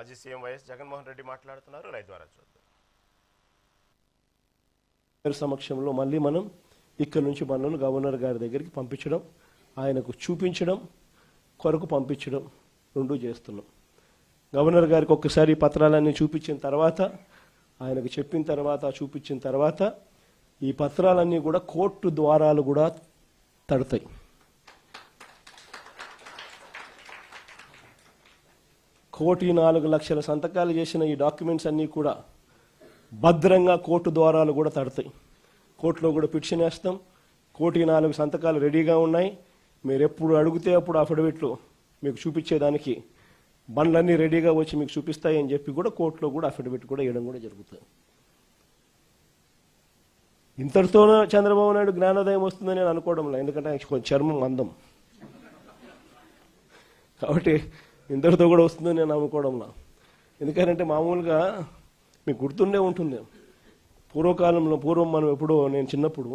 మాజీ CM YS Jaganmohan Reddy మాట్లాడుతున్నారు. Live ద్వారా చూద్దాం. సమక్షంలో మళ్ళీ మనం ఇక్కడ నుంచి మనల్ని గవర్నర్ గారి దగ్గరికి పంపించడం ఆయనకు చూపించడం కొరకు పంపించడం రెండు చేస్తున్నాం. గవర్నర్ గారికి ఒక్కసారి పత్రాలన్నీ చూపించిన తర్వాత ఆయనకు చెప్పిన తర్వాత చూపించిన తర్వాత ఈ పత్రాలన్నీ కూడా కోర్టు ద్వారాలు కూడా తడతాయి. కోటి నాలుగు లక్షల సంతకాలు చేసిన ఈ డాక్యుమెంట్స్ అన్నీ కూడా భద్రంగా కోర్టు ద్వారాలు కూడా తడతాయి. కోర్టులో కూడా పిటిషన్ వేస్తాం. కోటి నాలుగు సంతకాలు రెడీగా ఉన్నాయి. మీరు ఎప్పుడు అడిగితే అప్పుడు అఫిడవిట్లు మీకు చూపించేదానికి బండ్లన్నీ రెడీగా వచ్చి మీకు చూపిస్తాయి అని చెప్పి కూడా కోర్టులో కూడా అఫిడవిట్ కూడా వేయడం కూడా జరుగుతుంది. ఇంతటితోనే చంద్రబాబు నాయుడు జ్ఞానోదయం వస్తుందని నేను అనుకోవడం లేదు. ఎందుకంటే కొంచెం చర్మం అందం కాబట్టి ఇంతటితో కూడా వస్తుందని నేను అనుకోవడంలా ఎందుకంటే మామూలుగా మీకు గుర్తుండే ఉంటుంది. పూర్వకాలంలో పూర్వం మనం ఎప్పుడో నేను చిన్నప్పుడు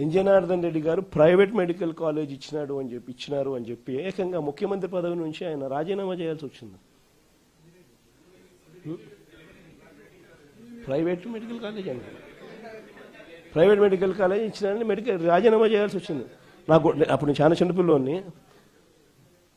ఎన్ జనార్దన్ రెడ్డి గారు ప్రైవేట్ మెడికల్ కాలేజ్ ఇచ్చినాడు అని చెప్పి ఇచ్చినారు అని చెప్పి ఏకంగా ముఖ్యమంత్రి పదవి నుంచి ఆయన రాజీనామా చేయాల్సి వచ్చింది. ప్రైవేట్ మెడికల్ కాలేజ్ అండి. ప్రైవేట్ మెడికల్ కాలేజ్ ఇచ్చినారని మెడికల్ రాజీనామా చేయాల్సి వచ్చింది. నాకు అప్పుడు నేను చాలా చిన్నపిల్లోని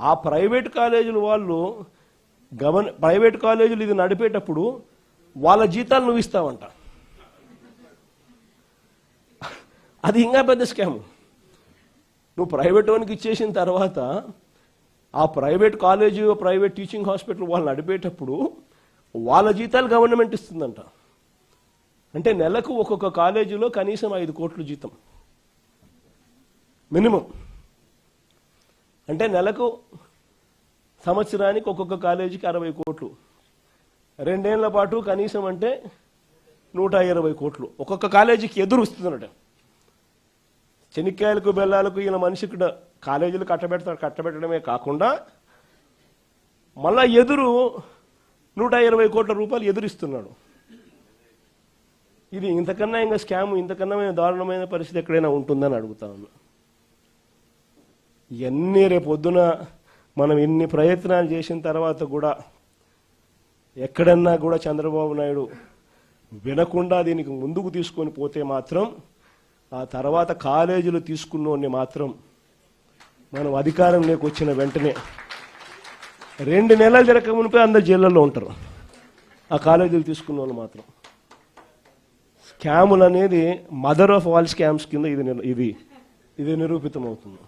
ఆ ప్రైవేట్ కాలేజీలు వాళ్ళు గవర్న ప్రైవేట్ కాలేజీలు ఇది నడిపేటప్పుడు వాళ్ళ జీతాలు నువ్వు ఇస్తావంట. అది ఇంకా పెద్ద స్కామ్. నువ్వు ప్రైవేట్ వానికి ఇచ్చేసిన తర్వాత ఆ private college private teaching hospital వాళ్ళు నడిపేటప్పుడు వాళ్ళ జీతాలు గవర్నమెంట్ ఇస్తుందంట. అంటే నెలకు ఒక్కొక్క కాలేజీలో కనీసం ఐదు కోట్ల జీతం. మినిమం. అంటే నెలకు సంవత్సరానికి ఒక్కొక్క కాలేజీకి అరవై కోట్లు. రెండేళ్ళ పాటు కనీసం అంటే నూట ఇరవై కోట్లు. ఒక్కొక్క కాలేజీకి ఎదురు వస్తుందన్నట చెనిక్కాయలకు బెల్లాలకు ఈయన మనిషికి డ- కాలేజీలు కట్టబెడతాడు కట్టబెట్టడమే కాకుండా మళ్ళా ఎదురు నూట ఇరవై కోట్ల రూపాయలు ఎదురిస్తున్నాడు. ఇది ఇంతకన్నా ఇంకా స్కామ్ ఇంతకన్నా దారుణమైన పరిస్థితి ఎక్కడైనా ఉంటుందని అడుగుతా ఉన్నా. ఇవన్నీ రేపొద్దున మనం ఇన్ని ప్రయత్నాలు చేసిన తర్వాత కూడా ఎక్కడన్నా కూడా చంద్రబాబు నాయుడు వినకుండా దీనికి ముందుకు తీసుకొని పోతే మాత్రం ఆ తర్వాత కాలేజీలు తీసుకున్నోడిని మాత్రం మనం అధికారంలోకి వచ్చిన వెంటనే రెండు నెలలు జరగక మునిపే అందరు జైళ్ళల్లో ఉంటారు. ఆ కాలేజీలు తీసుకున్న వాళ్ళు మాత్రం. స్కాములు అనేది మదర్ ఆఫ్ ఆల్ స్కామ్స్ కింద ఇది ఇది ఇది నిరూపితం అవుతుంది